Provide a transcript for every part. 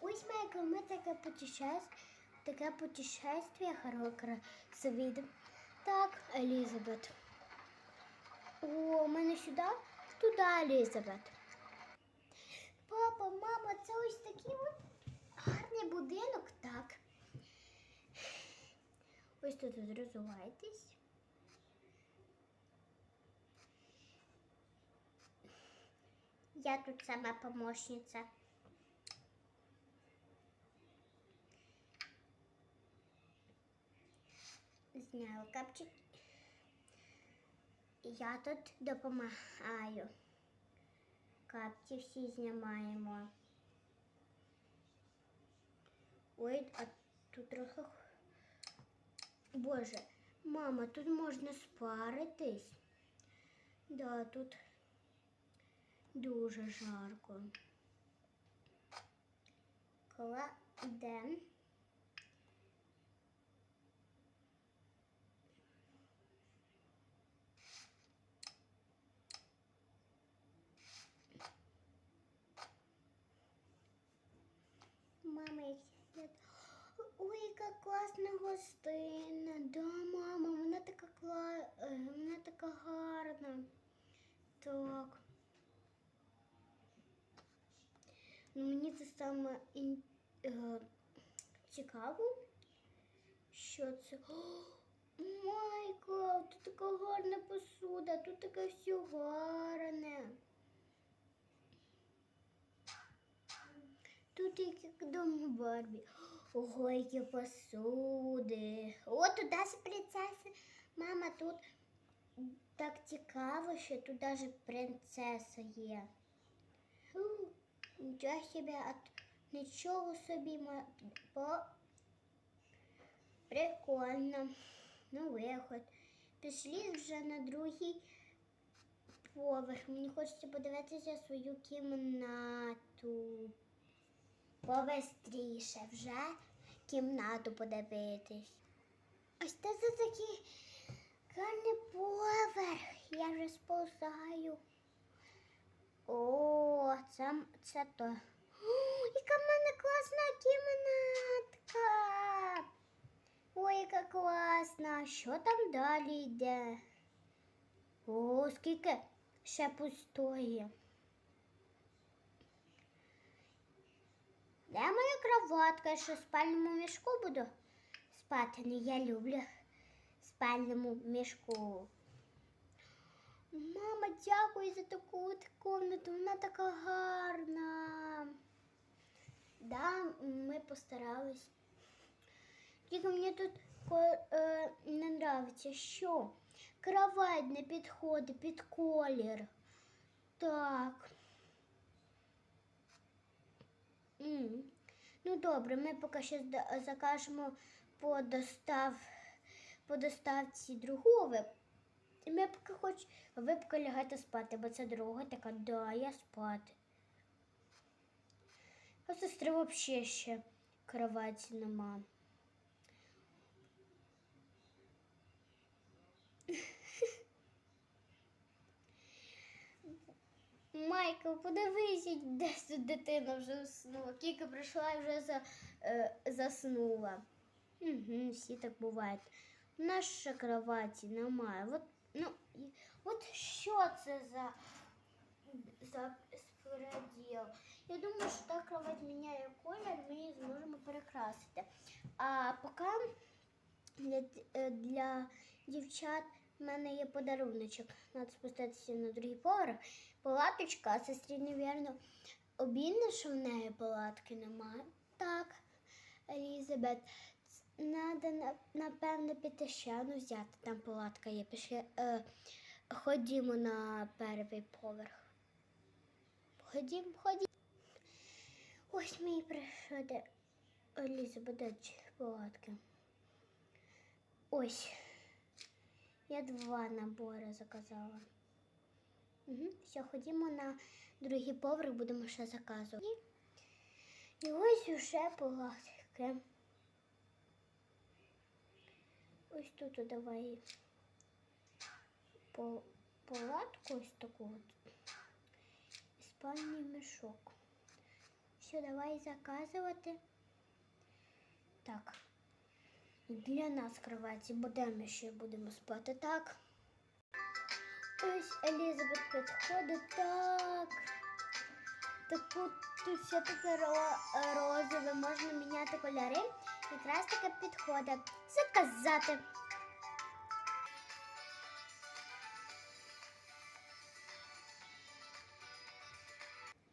Ось Майкл, ми таке путешествие, таке путешествие хороше видим. Так, Елізабет. О, мене сюди? Туди, Елізабет. Папа, мама, це ось такий гарний будинок, так. Ось тут розвивайтесь. Я тут сама помощниця. Зняла капчик. Я тут допомагаю. Капці всі знімаємо. Ой, а тут трохи. Боже, мама, тут можна спаритись. Да, тут дуже жарко. Кладем. Мама, як я- Ой, яка класна гостина. Да, мама, вона така кла... е, вона така гарна. Так. Ну, мені це саме ін... е, цікаво. Що це? О, Майкл, тут така гарна посуда, тут таке все гарне. Тут як дома Барбі. Ого, які посуди. О, тут даже принцеса. Мама, тут так цікаво, що тут даже принцеса є. Нічого собі, а нічого собі по... Прикольно. Ну, виход. Пішли вже на другий поверх. Мені хочеться подивитися свою кімнату. Повестріше вже кімнату подивитись. Ось це за такий гарний поверх. Я вже сповзаю. О, це, це то. О, яка в мене класна кімнатка. Ой, яка класна. Що там далі йде? О, скільки ще пустої. Де моя кроватка? Що в спальному мішку буду спати? Ну, я люблю в спальному мішку. Мама, дякую за таку комнату. Вона така гарна. Да, ми постарались. Тільки мені тут е, не нравиться, що кровать не підходить під колір. Так. М. Ну добре, ми поки що закажемо по достав по доставці другого. І ми поки хоч ви поки лягайте спати, бо це друга така, да, я спати. А сестри взагалі ще кроваті нема. Майкл, подивись, десь тут дитина вже заснула. Кіка прийшла і вже за, е, заснула. Угу, всі так бувають. В нашій кроваті немає. От, ну, от що це за, за споряділ? Я думаю, що та кровать міняє колір, ми її зможемо перекрасити. А поки для, е, для дівчат в мене є подаруночок. Треба спуститися на другий поверх. Палаточка, а сестрі, невірно, обідно, що в неї палатки немає. Так, Елізабет, треба, напевно, піти ще ну, взяти. Там палатка є. Пішли, е, ходімо на перший поверх. Ходімо, ходімо. Ось мій прийшов. Елізабет, де ці палатки. Ось. Я два набори заказала. Все, ходімо на другий поверх, будемо ще заказувати. І ось уже палатки. ось тут давай по, палатку ось таку от. Спальний мішок. Все, давай заказувати. Так. Для нас кроваті, бо де ще будемо спати, так? Ось Елізабет підходить, так. Так тут, все таке ро- розове, можна міняти кольори. Якраз таке підходить. Заказати.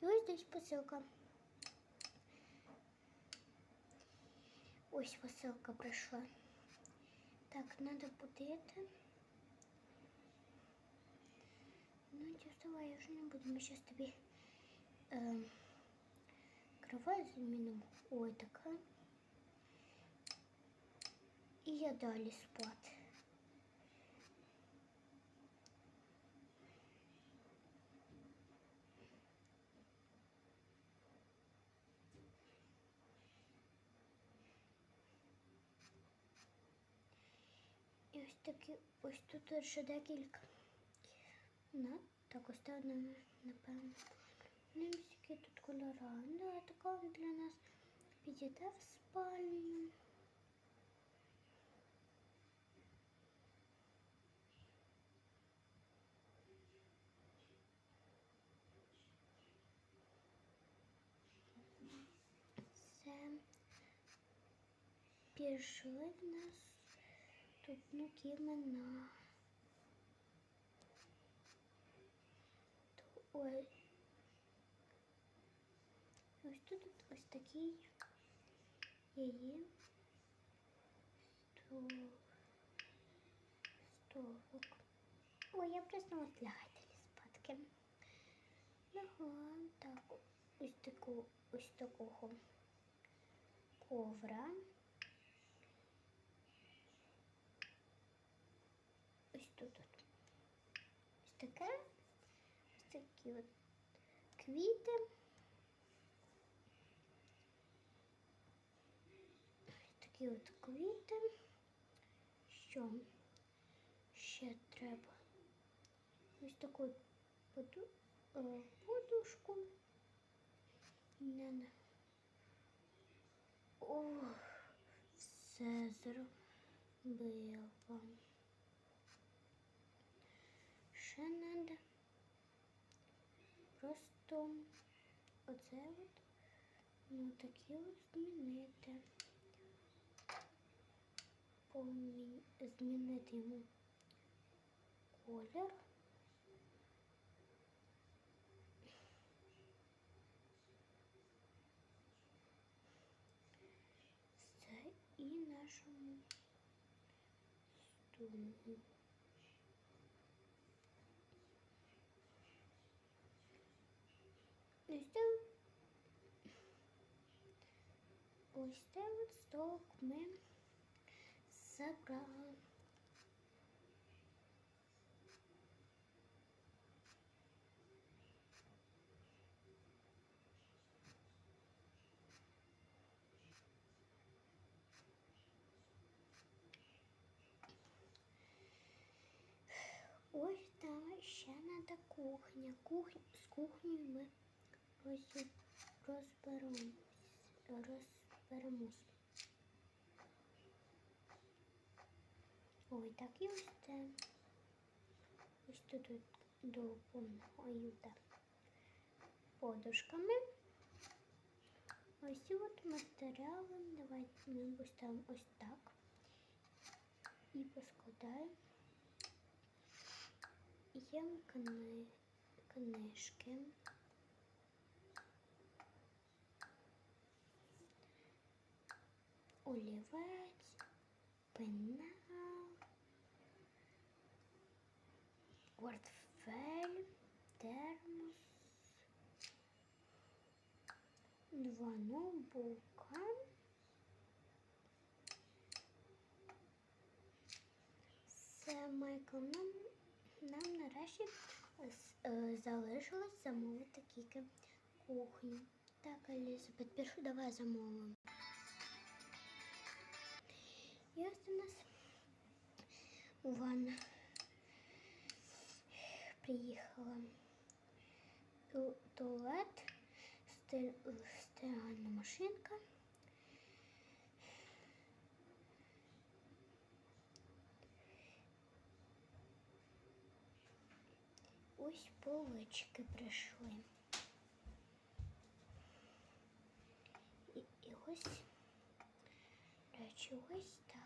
І ось десь посилка. Ось посилка прийшла. Так, треба будити. Ну, діставай, я вже не буду. Ми зараз тобі е, кровать змінимо. Ой, така. І я далі спати. І ось такі, ось тут ще декілька. На, так ось так, на- напевно. Ну, ось які тут кольора. Да, така для нас підійде в спальню. Все. Пішли в нас тут ну кімена. То- Ой. Ось тут ось такий її стол. Столик. Ой, я проснулась лягайте спадки. Ага, так, ось таку, ось такого ковра. Ось тут. Ось таке. Такі от квіти. Такі от квіти. Що ще треба? Ось таку е, подушку. Не. Ох, все зробила. Ще надо просто оце от, ну такі от змінити. Помі... Змінити йому колір. Це і нашому стулу. Ось це, ось це от столик ми забрали. Ось там ще треба кухня. Кухня з кухнею ми роз, розберемось. Розберемось. Ой, так і ось це. Ось тут так. подушками. Ось от матеріали. Давайте ми поставимо ось так. І поскладаємо. Є кни... книжки. Олівець, пенал, портфель, термос, два ноутбука. Все, Майкл, нам, нам нарешті е, залишилось замовити тільки кухню. Так, Елізабет, першу давай замовимо. І ось у нас ванна. Приїхала. Ту- Туалет, стир- стиральна машинка. Ось полички прийшли. І, і ось, до речі, ось так.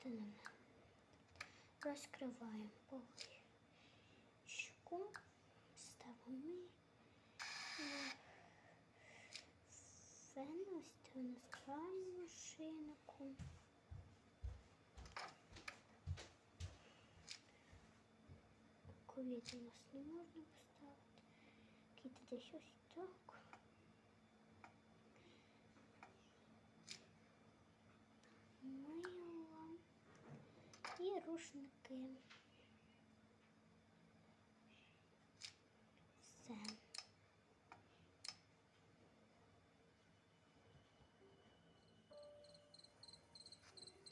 Станемо. Розкриваємо поличку, ставимо е, фен, ось це у нас крайню машинку. Квіти у нас не можна поставити. Квіти десь ось так. І рушники. Все.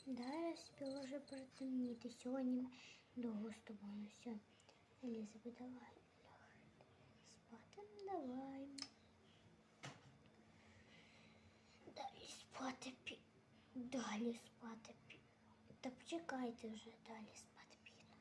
Зараз спіло вже притемніти. Сьогодні ми довго з тобою. Все. Елізабет, давай. лягай. Спати давай. Далі спати пі. Далі спати чекайте вже далі спати піду.